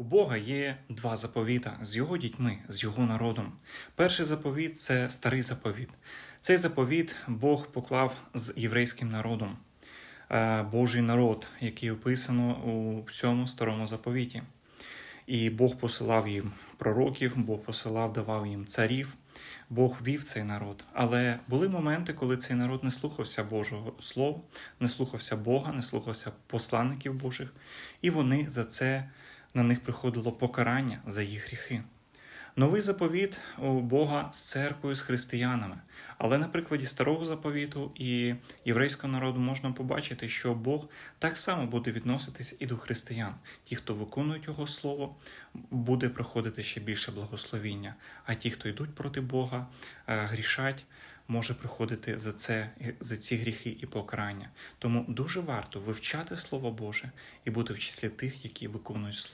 У Бога є два заповіта з його дітьми, з його народом. Перший заповіт це старий заповіт. Цей заповіт Бог поклав з єврейським народом, Е, Божий народ, який описано у всьому старому заповіті. І Бог посилав їм пророків, Бог посилав, давав їм царів, Бог вів цей народ. Але були моменти, коли цей народ не слухався Божого Слова, не слухався Бога, не слухався посланників Божих, і вони за це на них приходило покарання за їх гріхи. Новий заповіт у Бога з церквою, з християнами. Але на прикладі старого заповіту і єврейського народу можна побачити, що Бог так само буде відноситись і до християн. Ті, хто виконують його слово, буде проходити ще більше благословіння. А ті, хто йдуть проти Бога, е, грішать, може приходити за це за ці гріхи і покарання. Тому дуже варто вивчати Слово Боже і бути в числі тих, які виконують слово.